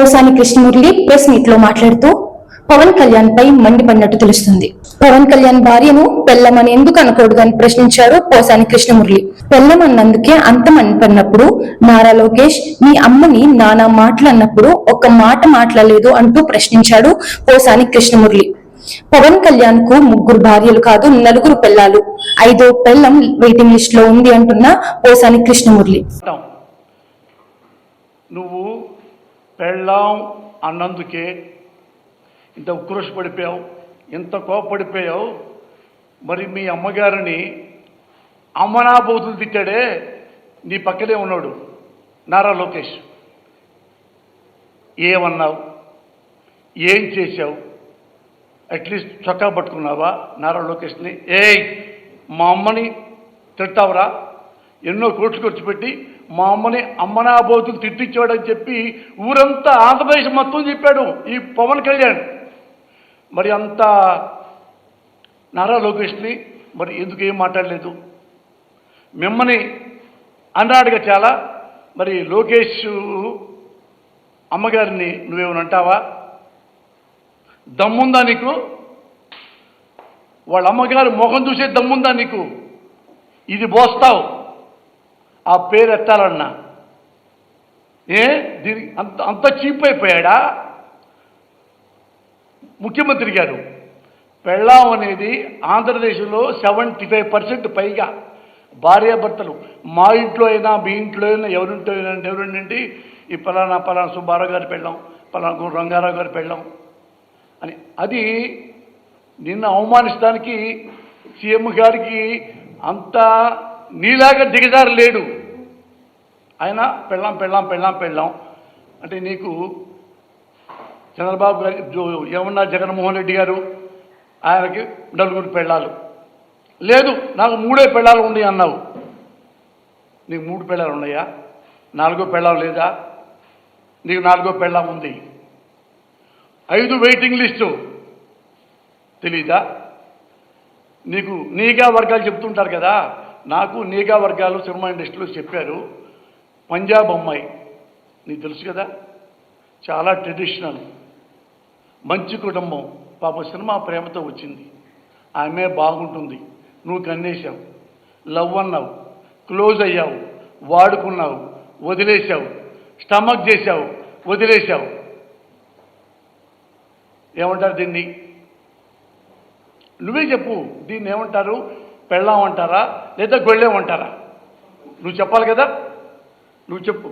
Posani Krishna Murali press మీట్లో మాట్లాడుతూ పవన్ కళ్యాణ్ పై మండిపడినట్టు తెలుస్తుంది. పవన్ కళ్యాణ్ భార్యను పెళ్ళమని ఎందుకు అనకూడదని ప్రశ్నించారు పోసాని కృష్ణమురళి పెళ్ళమన్నందుకే అంత మండిపడినప్పుడు నారా లోకేష్ మీ అమ్మని నానా మాటలు అన్నప్పుడు ఒక్క మాట మాట్లాడలేదు అంటూ ప్రశ్నించాడు పోసాని కృష్ణమురళి పవన్ కళ్యాణ్కు ముగ్గురు భార్యలు కాదు నలుగురు పెళ్ళాలు. ఐదో పెళ్ళం వెయిటింగ్ లిస్ట్లో ఉంది అంటున్న పోసాని కృష్ణమురళి నువ్వు పెళ్ళాం అన్నందుకే. ఇంత ఉక్రోషపడిపోయావు ఇంత కోపడిపోయావు మరి మీ అమ్మగారిని అమ్మనాబోతులు తిట్టాడే నీ పక్కనే ఉన్నాడు నారా లోకేష్. ఏమన్నావు? ఏం చేశావు? అట్లీస్ట్ చొక్కా పట్టుకున్నావా నారా లోకేష్ని? ఏయ్ మా అమ్మని తిట్టావురా ఎన్నో కోట్లు ఖర్చు పెట్టి మా అమ్మని అమ్మనాబోతులు తిట్టించాడని చెప్పి ఊరంతా ఆంధ్రప్రదేశ్ మొత్తం చెప్పాడు ఈ పవన్ కళ్యాణ్. మరి అంత నారా లోకేష్ని మరి ఎందుకు ఏం మాట్లాడలేదు? మిమ్మల్ని అన్నాడుగా చాలా. మరి లోకేష్ అమ్మగారిని నువ్వేమైనా అంటావా? దమ్ముందా నీకు? వాళ్ళ అమ్మగారు ముఖం చూసే దమ్ముందా నీకు? ఇది పోస్తావు ఆ పేరు ఎత్తాలన్నా. ఏ? దీని అంత అంత చీప్ అయిపోయాడా? ముఖ్యమంత్రి గారు పెళ్ళాం అనేది ఆంధ్రప్రదేశ్లో సెవెంటీ ఫైవ్ పర్సెంట్ పైగా భార్యాభర్తలు. మా ఇంట్లో అయినా మీ ఇంట్లో అయినా ఎవరింట్లో అయినా ఎవరింటి ఈ పలానా పలానా సుబ్బారావు గారు పెళ్ళాం పలానా గురు రంగారావు గారు పెళ్ళాం అని. అది నిన్ను అవమానిస్తానికి సీఎం గారికి అంత నీలాగా దిగజారు లేడు ఆయన పెళ్ళాం పెళ్ళాం పెళ్ళాం పెళ్ళాం. అంటే నీకు చంద్రబాబు గారి ఏమన్నా జగన్మోహన్ రెడ్డి గారు ఆయనకి నలుగురు పెళ్ళాలు. లేదు నాకు మూడే పెళ్ళాలు ఉన్నాయి అన్నావు. నీకు మూడు పెళ్ళాలు ఉన్నాయా? నాలుగో పెళ్ళాం లేదా? నీకు నాలుగో పెళ్ళాం ఉంది. ఐదు వెయిటింగ్ లిస్టు. తెలీదా? నీకు నీగా వర్గాలు చెప్తుంటారు కదా. నాకు నీగా వర్గాలు సినిమా ఇండస్ట్రీలో చెప్పారు. పంజాబ్ అమ్మాయి. నీకు తెలుసు కదా? చాలా ట్రెడిషనల్ మంచి కుటుంబం. పాప సినిమా ప్రేమతో వచ్చింది. ఆమె బాగుంటుంది. నువ్వు కన్నేశావు. లవ్ అన్నావు. క్లోజ్ అయ్యావు. వాడుకున్నావు. వదిలేశావు. స్టమక్ చేశావు. వదిలేశావు. ఏమంటారు దీన్ని? నువ్వే చెప్పు. దీన్ని ఏమంటారు? పెళ్ళామంటారా? లేదా గొళ్ళేమంటారా? నువ్వు చెప్పాలి కదా? నువ్వు చెప్పు